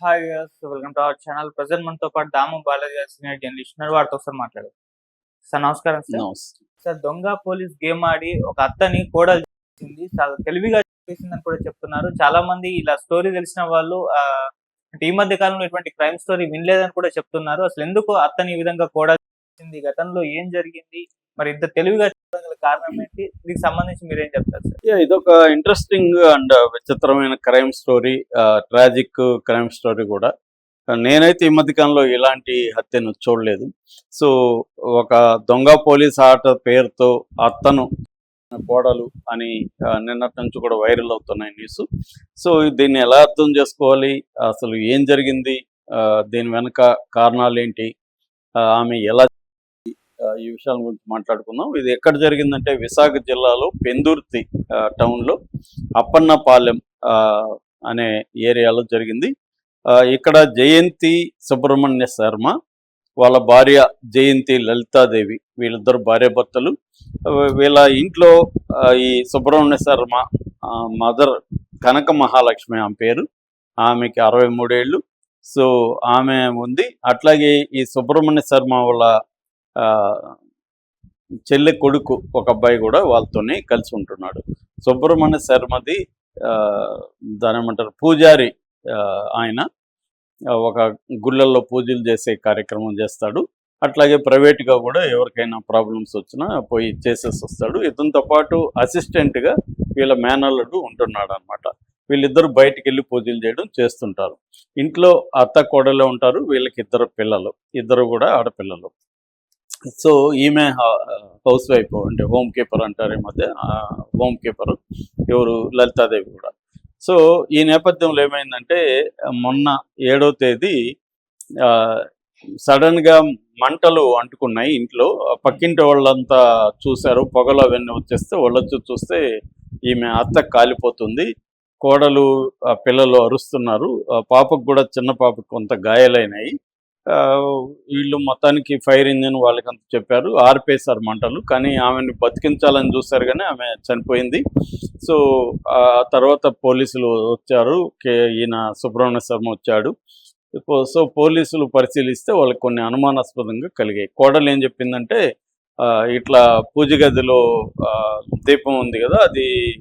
Hi welcome to our channel present మనతో పాటు దాము బాలాజీ గారు సీనియర్ జర్నలిస్ట్ వారితో ఒకసారి మాట్లాడు. సార్ నమస్కారం సార్ సార్ దొంగ పోలీస్ గేమ్ ఆడి ఒక అత్తని కోడలు చేసింది. చాలా తెలివిగా చేసిందని కూడా చెప్తున్నారు. చాలా మంది ఇలా స్టోరీ తెలిసిన వాళ్ళు ఈ మధ్య కాలంలో ఇటువంటి క్రైమ్ స్టోరీ వినలేదని కూడా చెప్తున్నారు. అసలు ఎందుకు అత్తని ఈ విధంగా కోడలు చేసింది? గతంలో ఏం జరిగింది? మరి ఇంత తెలివిగా చెప్పడం కారణం ఏంటి? దీనికి సంబంధించి మీరేం చెప్తారు సార్? ఇదొక ఇంట్రెస్టింగ్ అండ్ uh, విచిత్రమైన crime story tragic crime story కూడా. Uh, నేనైతే ఈ మధ్యకాలంలో ఇలాంటి హత్యను చూడలేదు. సో ఒక దొంగ పోలీస్ ఆట పేరుతో అత్తను కోడలు అని uh, నిన్నటి నుంచి కూడా వైరల్ అవుతున్నాయి న్యూస్ సో దీన్ని ఎలా అర్థం చేసుకోవాలి? అసలు ఏం జరిగింది? ఆ, దీని వెనుక కారణాలు ఏంటి? ఆమె ఎలా ఈ విషయాల గురించి మాట్లాడుకుందాం. ఇది ఎక్కడ జరిగిందంటే విశాఖ జిల్లాలో పెందుర్తి టౌన్లో అప్పన్నపాలెం ఆ, అనే ఏరియాలో జరిగింది. ఆ, ఇక్కడ జయంతి సుబ్రహ్మణ్య శర్మ వాళ్ళ భార్య జయంతి లలితాదేవి వీళ్ళిద్దరు భార్యాభర్తలు. వీళ్ళ ఇంట్లో ఈ సుబ్రహ్మణ్య శర్మ మదర్ కనక మహాలక్ష్మి ఆమె పేరు. ఆమెకి అరవై మూడేళ్ళు. సో ఆమె ఉంది. అట్లాగే ఈ సుబ్రహ్మణ్య శర్మ వాళ్ళ చెల్లె కొడుకు ఒక అబ్బాయి కూడా వాళ్ళతోనే కలిసి ఉంటున్నాడు. సుబ్రహ్మణ్య శర్మది ఆ, దాని ఏమంటారు పూజారి ఆ, ఆయన ఒక గుళ్ళల్లో పూజలు చేసే కార్యక్రమం చేస్తాడు. అట్లాగే ప్రైవేట్గా కూడా ఎవరికైనా ప్రాబ్లమ్స్ వచ్చినా పోయి చేసేసి వస్తాడు. ఇతనితో పాటు అసిస్టెంట్గా వీళ్ళ మేనల్లుడు ఉంటున్నాడు అనమాట వీళ్ళిద్దరు బయటికి వెళ్ళి పూజలు చేయడం చేస్తుంటారు. ఇంట్లో అత్త కోడలే ఉంటారు వీళ్ళకి ఇద్దరు పిల్లలు. ఇద్దరు కూడా ఆడపిల్లలు. సో ఈమె హౌస్ వైఫ్ అంటే హోమ్ కీపర్ అంటారు ఈ మధ్య హోమ్ కీపర్ ఎవరు? లలితాదేవి కూడా. సో ఈ నేపథ్యంలో ఏమైందంటే మొన్న ఏడో తేదీ ఆ, సడన్గా మంటలు అంటుకున్నాయి ఇంట్లో. పక్కింటి వాళ్ళంతా చూశారు పొగలు అవన్నీ వచ్చేస్తే వాళ్ళొచ్చి చూస్తే ఈమె అత్త కాలిపోతుంది. కోడలు ఆ పిల్లలు అరుస్తున్నారు. ఆ పాపకు కూడా చిన్న పాపకు కొంత గాయాలైనాయి. వీళ్ళు మొత్తానికి ఫైర్ ఇంజిన్ వాళ్ళకి అంత చెప్పారు. ఆర్పేశారు మంటలు కానీ ఆమెను బతికించాలని చూశారు కానీ ఆమె చనిపోయింది. సో ఆ తర్వాత పోలీసులు వచ్చారు. కే- ఈయన సుబ్రహ్మణ్య శర్మ వచ్చాడు. సో పోలీసులు పరిశీలిస్తే వాళ్ళకి కొన్ని అనుమానాస్పదంగా కలిగాయి. కోడలు ఏం చెప్పిందంటే ఆ, ఇట్లా పూజ గదిలో ఆ, దీపం ఉంది కదా అది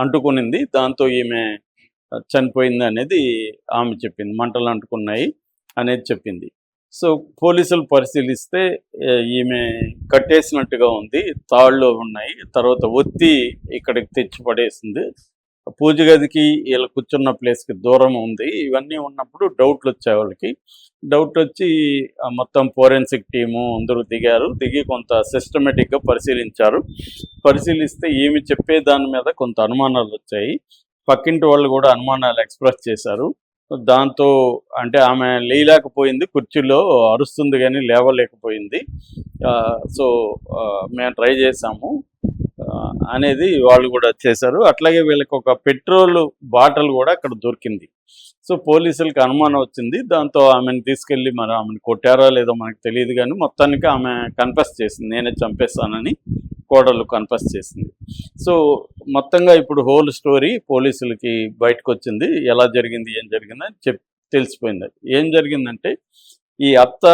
అంటుకునింది. దాంతో ఈమె చనిపోయింది అనేది ఆమె చెప్పింది. మంటలు అంటుకున్నాయి. అనేది చెప్పింది. సో పోలీసులు పరిశీలిస్తే ఈమె కట్టేసినట్టుగా ఉంది. తాళ్ళు ఉన్నాయి. తర్వాత ఒత్తి ఇక్కడికి తెచ్చి పడేసింది. పూజ గదికి వీళ్ళు కూర్చున్న ప్లేస్కి దూరం ఉంది. ఇవన్నీ ఉన్నప్పుడు డౌట్లు వచ్చాయి వాళ్ళకి. డౌట్ వచ్చి మొత్తం ఫోరెన్సిక్ టీము అందరూ దిగారు. దిగి కొంత సిస్టమేటిక్గా పరిశీలించారు. పరిశీలిస్తే ఈమె చెప్పే దాని మీద కొంత అనుమానాలు వచ్చాయి. పక్కింటి వాళ్ళు కూడా అనుమానాలు ఎక్స్ప్రెస్ చేశారు. దాంతో అంటే ఆమె లేయలేకపోయింది కుర్చీలో అరుస్తుంది కానీ లేవలేకపోయింది. ఆ, సో ఆ, మేము ట్రై చేసాము. అనేది వాళ్ళు కూడా చేశారు. అట్లాగే వీళ్ళకి ఒక పెట్రోల్ బాటిల్ కూడా అక్కడ దొరికింది. సో పోలీసులకు అనుమానం వచ్చింది. దాంతో ఆమెను తీసుకెళ్ళి మరి ఆమెను కొట్టారా లేదో మనకు తెలియదు కానీ మొత్తానికి ఆమె కన్ఫెస్ చేసింది. నేనే చంపేస్తానని కోడలు కన్ఫెస్ చేసింది. సో మొత్తంగా ఇప్పుడు హోల్ స్టోరీ పోలీసులకి బయటకు వచ్చింది ఎలా జరిగింది ఏం జరిగిందని చెప్ తెలిసిపోయింది. ఏం జరిగిందంటే ఈ అత్త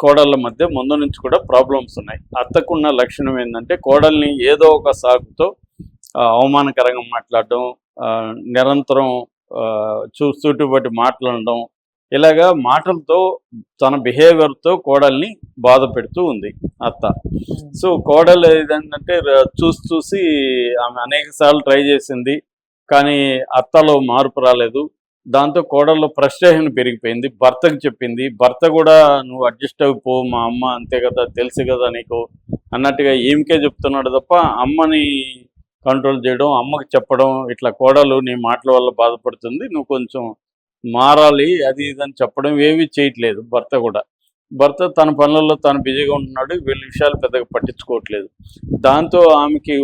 కోడళ్ళ మధ్య ముందు నుంచి కూడా ప్రాబ్లమ్స్ ఉన్నాయి. అత్తకున్న లక్షణం ఏంటంటే కోడల్ని ఏదో ఒక సాకుతో ఆ, అవమానకరంగా మాట్లాడడం నిరంతరం ఆ, చూ చుట్టుబట్టి మాట్లాడడం ఇలాగా మాటలతో తన బిహేవియర్తో కోడల్ని బాధ పెడుతూ ఉంది అత్త. సో కోడలు ఏదంటే చూసి చూసి ఆమె అనేక సార్లు ట్రై చేసింది కానీ అత్తలో మార్పు రాలేదు. దాంతో కోడల్లో ఫ్రస్ట్రేషన్ పెరిగిపోయింది. భర్తకు చెప్పింది భర్త కూడా నువ్వు అడ్జస్ట్ అయిపో మా అమ్మ అంతే కదా తెలుసు కదా నీకు అన్నట్టుగా ఏమికే చెప్తున్నాడు తప్ప అమ్మని కంట్రోల్ చేయడం అమ్మకి చెప్పడం ఇట్లా కోడలు నీ మాటల వల్ల బాధపడుతుంది నువ్వు కొంచెం మారాలి అది ఇది అని చెప్పడం ఏమీ చేయట్లేదు భర్త కూడా. భర్త తన పనులలో తాను బిజీగా ఉంటున్నాడు వీళ్ళ విషయాలు పెద్దగా పట్టించుకోవట్లేదు. దాంతో ఆమెకి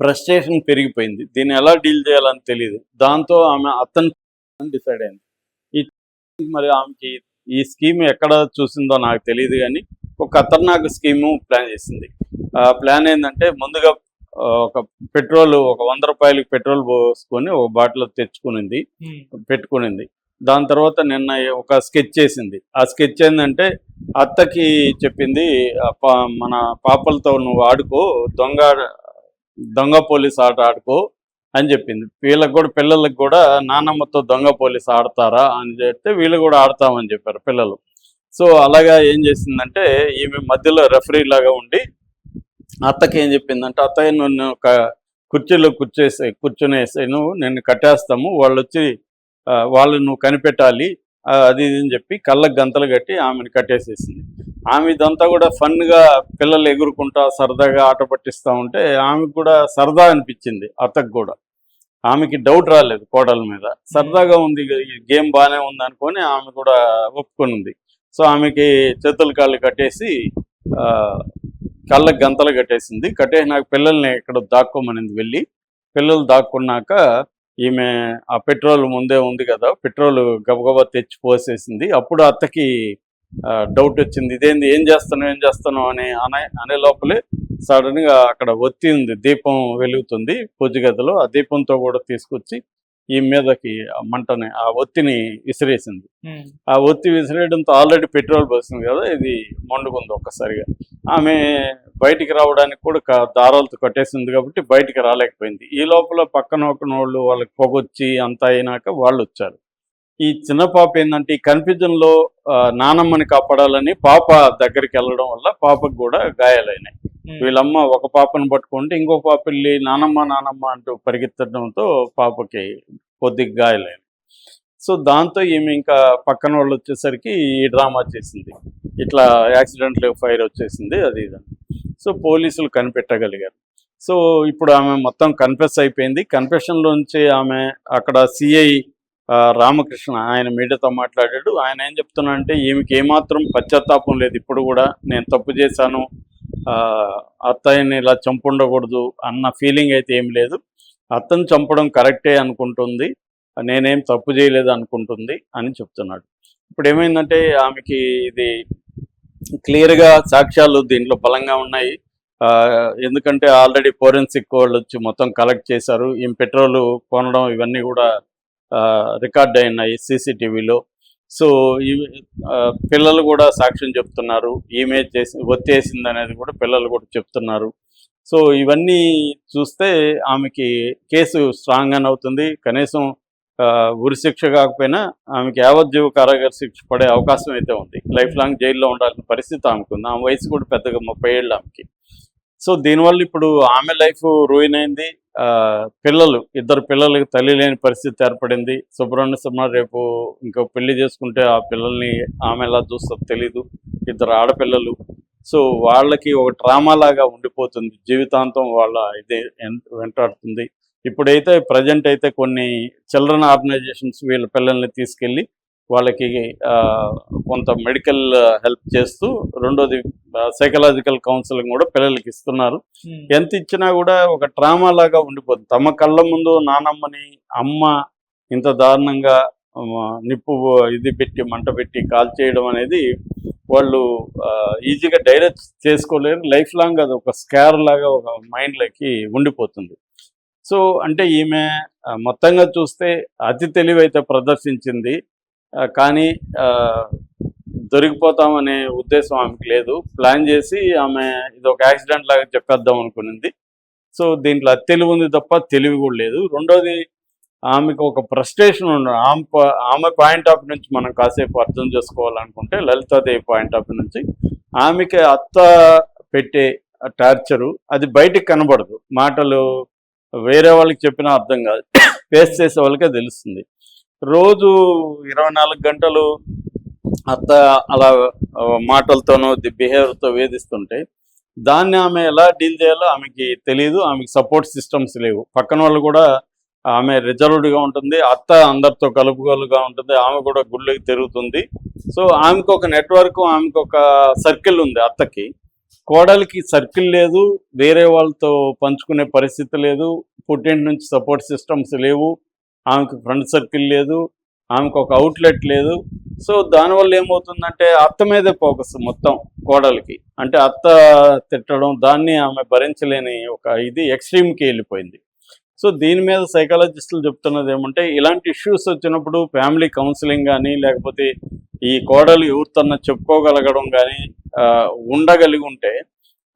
ఫ్రస్ట్రేషన్ పెరిగిపోయింది. దీన్ని ఎలా డీల్ చేయాలని తెలియదు దాంతో ఆమె అతను డిసైడ్ అయింది. ఈ మరి ఆమెకి ఈ స్కీమ్ ఎక్కడ చూసిందో నాకు తెలియదు కానీ ఒక ఖతర్నాక్ స్కీము ప్లాన్ చేసింది. ఆ ప్లాన్ ఏంటంటే ముందుగా ఒక పెట్రోల్ ఒక వంద రూపాయలకి పెట్రోల్ పోసుకొని ఒక బాటిల్ తెచ్చుకునింది. పెట్టుకునింది. దాని తర్వాత నిన్న ఒక స్కెచ్ చేసింది. ఆ స్కెచ్ ఏంటంటే అత్తకి చెప్పింది "ఆ పా- మన పాపలతో నువ్వు ఆడుకో దొంగ దొంగ పోలీస్ ఆట ఆడుకో అని చెప్పింది. వీళ్ళకి కూడా పిల్లలకు కూడా నానమ్మతో దొంగ పోలీస్ ఆడతారా అని చెప్తే వీళ్ళు కూడా ఆడతామని చెప్పారు పిల్లలు. సో అలాగా ఏం చేసిందంటే ఈమె మధ్యలో రెఫరీ లాగా ఉండి అత్తకి ఏం చెప్పిందంటే అత్తయ్య నన్ను ఒక కుర్చీలో కూర్చేసే కూర్చునేసి నువ్వు నేను కట్టేస్తాము వాళ్ళు వచ్చి వాళ్ళు నువ్వు కనిపెట్టాలి అది ఇది అని చెప్పి కళ్ళకు గంతలు కట్టి ఆమెను కట్టేసేసింది. ఆమె ఇదంతా కూడా ఫన్గా పిల్లలు ఎగురుకుంటా సరదాగా ఆట పట్టిస్తూ ఉంటే ఆమెకు కూడా సరదా అనిపించింది అత్తకు కూడా. ఆమెకి డౌట్ రాలేదు కోడల మీద. సరదాగా ఉంది ఈ గేమ్ బాగానే ఉంది అనుకొని ఆమె కూడా ఒప్పుకునింది సో ఆమెకి చేతులు కాళ్ళు కట్టేసి ఆ, గంతలు కట్టేసింది. కట్టేసినాక పిల్లల్ని ఇక్కడ దాక్కోమనింది వెళ్ళి. పిల్లలు దాక్కున్నాక ఈమె ఆ పెట్రోల్ ముందే ఉంది కదా పెట్రోల్ గబగబా తెచ్చి పోసేసింది. అప్పుడు అత్తకి డౌట్ వచ్చింది. ఇదేంది? ఏం చేస్తాను ఏం చేస్తాను అని అనే అనే లోపలే సడన్గా అక్కడ ఒత్తి ఉంది. దీపం వెలుగుతుంది పూజ గదిలో ఆ దీపంతో కూడా తీసుకొచ్చి ఈ మీదకి మంటని ఆ ఒత్తిని విసిరేసింది. ఆ ఒత్తి విసిరేయడంతో ఆల్రెడీ పెట్రోల్ పోసింది కదా? ఇది మండుకుంది ఒక్కసారిగా. ఆమె బయటికి రావడానికి కూడా దారాలతో కట్టేసింది కాబట్టి బయటికి రాలేకపోయింది. ఈ లోపల పక్కన ఒక వాళ్ళు వాళ్ళకి పొగొచ్చి అంతా అయినాక వాళ్ళు వచ్చారు ఈ చిన్న పాప ఏంటంటే ఈ కన్ఫ్యూజన్లో ఆ, నానమ్మని కాపాడాలని పాప దగ్గరికి వెళ్ళడం వల్ల పాపకు కూడా గాయాలైనాయి. వీళ్ళమ్మ ఒక పాపను పట్టుకుంటే ఇంకో పాప వెళ్ళి నానమ్మ నానమ్మ అంటూ పరిగెత్తడంతో పాపకి కొద్దిగా గాయాలైనాయి. సో దాంతో ఈమె ఇంకా పక్కన వాళ్ళు వచ్చేసరికి ఈ డ్రామా చేసింది. ఇట్లా యాక్సిడెంట్ ఫైర్ వచ్చేసింది అది ఇది. అని. సో పోలీసులు కనిపెట్టగలిగారు. సో ఇప్పుడు ఆమె మొత్తం కన్ఫెస్ అయిపోయింది. కన్ఫెషన్లోంచి ఆమె అక్కడ సిఐ రామకృష్ణ ఆయన మీడియాతో మాట్లాడాడు. ఆయన ఏం చెప్తున్నా అంటే ఈమెకి ఏమాత్రం పశ్చాత్తాపం లేదు. ఇప్పుడు కూడా నేను తప్పు చేశాను ఆ, అత్తయ్యని ఇలా చంపుండకూడదు అన్న ఫీలింగ్ అయితే ఏం లేదు. అత్తను చంపడం కరెక్టే అనుకుంటుంది నేనేం తప్పు చేయలేదు అనుకుంటుంది అని చెప్తున్నాడు. ఇప్పుడు ఏమైందంటే ఆమెకి ఇది క్లియర్గా సాక్ష్యాలు దీంట్లో బలంగా ఉన్నాయి. ఆ, ఎందుకంటే ఆల్రెడీ ఫోరెన్సిక్ వాళ్ళు వచ్చి మొత్తం కలెక్ట్ చేశారు. ఈ పెట్రోల్ కొనడం ఇవన్నీ కూడా రికార్డ్ అయినాయి సీసీటీవీలో. సో ఇవి పిల్లలు కూడా సాక్ష్యం చెప్తున్నారు. ఈమె చేసి ఒత్తేసింది అనేది కూడా పిల్లలు కూడా చెప్తున్నారు. సో ఇవన్నీ చూస్తే ఆమెకి కేసు స్ట్రాంగ్ అని అవుతుంది. కనీసం ఆ, ఉరి శిక్ష కాకపోయినా ఆమెకి యావజ్జీవ కారాగార శిక్ష పడే అవకాశం అయితే ఉంది. లైఫ్ లాంగ్ జైల్లో ఉండాల్సిన పరిస్థితి ఆమెకు ఉంది. ఆమె వయసు కూడా పెద్దగా ముప్పై ఏళ్ళు ఆమెకి. సో దీనివల్ల ఇప్పుడు ఆమె లైఫ్ రూయిన్ అయింది. పిల్లలు ఇద్దరు పిల్లలకి తల్లి లేని పరిస్థితి ఏర్పడింది. సుబ్రహ్మణ్య సింహ రేపు ఇంకో పెళ్ళి చేసుకుంటే ఆ పిల్లల్ని ఆమె ఎలా చూస్తుందో తెలీదు. ఇద్దరు ఆడపిల్లలు. సో వాళ్ళకి ఒక డ్రామా లాగా ఉండిపోతుంది. జీవితాంతం వాళ్ళ ఇది వెంటాడుతుంది. ఇప్పుడైతే ప్రజెంట్ అయితే కొన్ని చిల్డ్రన్ ఆర్గనైజేషన్స్ వీళ్ళ పిల్లల్ని తీసుకెళ్ళి వాళ్ళకి కొంత మెడికల్ హెల్ప్ చేస్తూ రెండోది సైకలాజికల్ కౌన్సిలింగ్ కూడా పిల్లలకి ఇస్తున్నారు. ఎంత ఇచ్చినా కూడా ఒక ట్రామా లాగా ఉండిపోతుంది. తమ కళ్ళ ముందు నానమ్మని అమ్మ ఇంత దారుణంగా నిప్పు ఇది పెట్టి మంట పెట్టి కాల్ చేయడం అనేది వాళ్ళు ఈజీగా డైరెక్ట్ చేసుకోలేరు. లైఫ్ లాంగ్ అది ఒక స్కార్ లాగా ఒక మైండ్లోకి ఉండిపోతుంది. సో అంటే ఈమె మొత్తంగా చూస్తే అతి తెలివైతే ప్రదర్శించింది. కానీ దొరికిపోతామనే ఉద్దేశం ఆమెకి లేదు. ప్లాన్ చేసి ఆమె ఇది ఒక యాక్సిడెంట్ లాగా చెప్పేద్దాం అనుకునింది. సో దీంట్లో తెలివి ఉంది తప్ప తెలివి కూడా లేదు. రెండోది ఆమెకు ఒక ఫ్రస్ట్రేషన్ ఉండదు ఆమె ఆమె పాయింట్ ఆఫ్ నుంచి మనం కాసేపు అర్థం చేసుకోవాలనుకుంటే లలితాదేవి పాయింట్ ఆఫ్ నుంచి ఆమెకి అత్త పెట్టే టార్చరు అది బయటికి కనబడదు. మాటలు వేరే వాళ్ళకి చెప్పినా అర్థం కాదు. ఫేస్ చేసే వాళ్ళకే తెలుస్తుంది. రోజు ఇరవై నాలుగు గంటలు అత్త అలా మాటలతోనూ మాటలతోనో బిహేవియర్తో వేధిస్తుంటే దాన్ని ఆమె ఎలా డీల్ చేయాలో ఆమెకి తెలియదు ఆమెకి సపోర్ట్ సిస్టమ్స్ లేవు. పక్కన వాళ్ళు కూడా ఆమె రిజర్వ్డ్గా ఉంటుంది అత్త అందరితో కలుపుగోలుగా ఉంటుంది ఆమె కూడా గుళ్ళకి తిరుగుతుంది. సో ఆమెకు ఒక నెట్వర్క్ ఆమెకు ఒక సర్కిల్ ఉంది అత్తకి. కోడలికి సర్కిల్ లేదు వేరే వాళ్ళతో పంచుకునే పరిస్థితి లేదు పుట్టింటి నుంచి సపోర్ట్ సిస్టమ్స్ లేవు. ఆమెకు ఫ్రెండ్ సర్కిల్ లేదు ఆమెకు ఒక అవుట్లెట్ లేదు. సో దానివల్ల ఏమవుతుందంటే అత్త మీదే ఫోకస్ మొత్తం కోడలికి. అంటే అత్త తిట్టడం దాన్ని ఆమె భరించలేని ఒక ఇది ఎక్స్ట్రీమ్కి వెళ్ళిపోయింది. సో దీని మీద సైకాలజిస్టులు చెప్తున్నది ఏమంటే ఇలాంటి ఇష్యూస్ వచ్చినప్పుడు ఫ్యామిలీ కౌన్సిలింగ్ కానీ లేకపోతే ఈ కోడలు ఎవరితోన్నా చెప్పుకోగలగడం కానీ ఉండగలిగి ఉంటే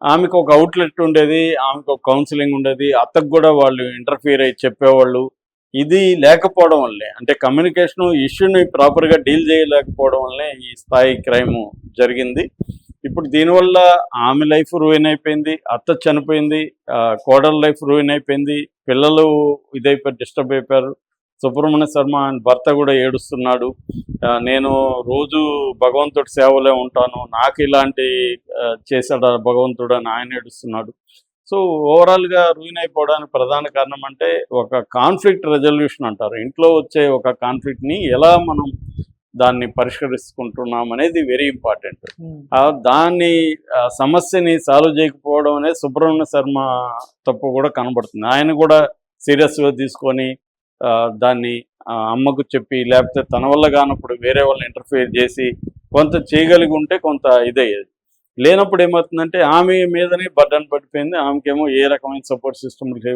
ఆమెకు ఒక అవుట్లెట్ ఉండేది ఆమెకు ఒక కౌన్సిలింగ్ ఉండేది అత్తకు కూడా వాళ్ళు ఇంటర్ఫియర్ అయ్యి చెప్పేవాళ్ళు. ఇది లేకపోవడం వల్లే అంటే కమ్యూనికేషన్ ఇష్యూని ప్రాపర్గా డీల్ చేయలేకపోవడం వల్లే ఈ స్థాయి క్రైమ్ జరిగింది. ఇప్పుడు దీనివల్ల ఆమె లైఫ్ రూయిన్ అయిపోయింది అత్త చనిపోయింది ఆ, కోడల లైఫ్ రూయిన్ అయిపోయింది పిల్లలు ఇదైపోయి డిస్టర్బ్ అయిపోయారు. సుబ్రహ్మణ్య శర్మ ఆయన భర్త కూడా ఏడుస్తున్నాడు. నేను రోజు భగవంతుడి సేవలే ఉంటాను నాకు ఇలాంటి చేశాడు భగవంతుడు అని ఆయన ఏడుస్తున్నాడు. సో ఓవరాల్గా రూయిన్ అయిపోవడానికి ప్రధాన కారణం అంటే ఒక కాన్ఫ్లిక్ట్ రెజల్యూషన్ అంటారు. ఇంట్లో వచ్చే ఒక కాన్ఫ్లిక్ట్ని ఎలా మనం దాన్ని పరిష్కరించుకుంటున్నాం అనేది వెరీ ఇంపార్టెంట్. ఆ దాన్ని సమస్యని సాల్వ్ చేయకపోవడం అనేది సుబ్రహ్మణ్య శర్మ తప్పు కూడా కనబడుతుంది. ఆయన కూడా సీరియస్గా తీసుకొని దాన్ని అమ్మకు చెప్పి లేకపోతే తన వల్ల కానప్పుడు వేరే వాళ్ళని ఇంటర్ఫియర్ చేసి కొంత చేయగలిగి ఉంటే కొంత ఇదయ్యేది. లేనప్పుడు ఏమవుతుందంటే ఆమె మీదనే బర్డన్ పడిపోయింది. ఆమెకేమో ఏ రకమైన సపోర్ట్ సిస్టమ్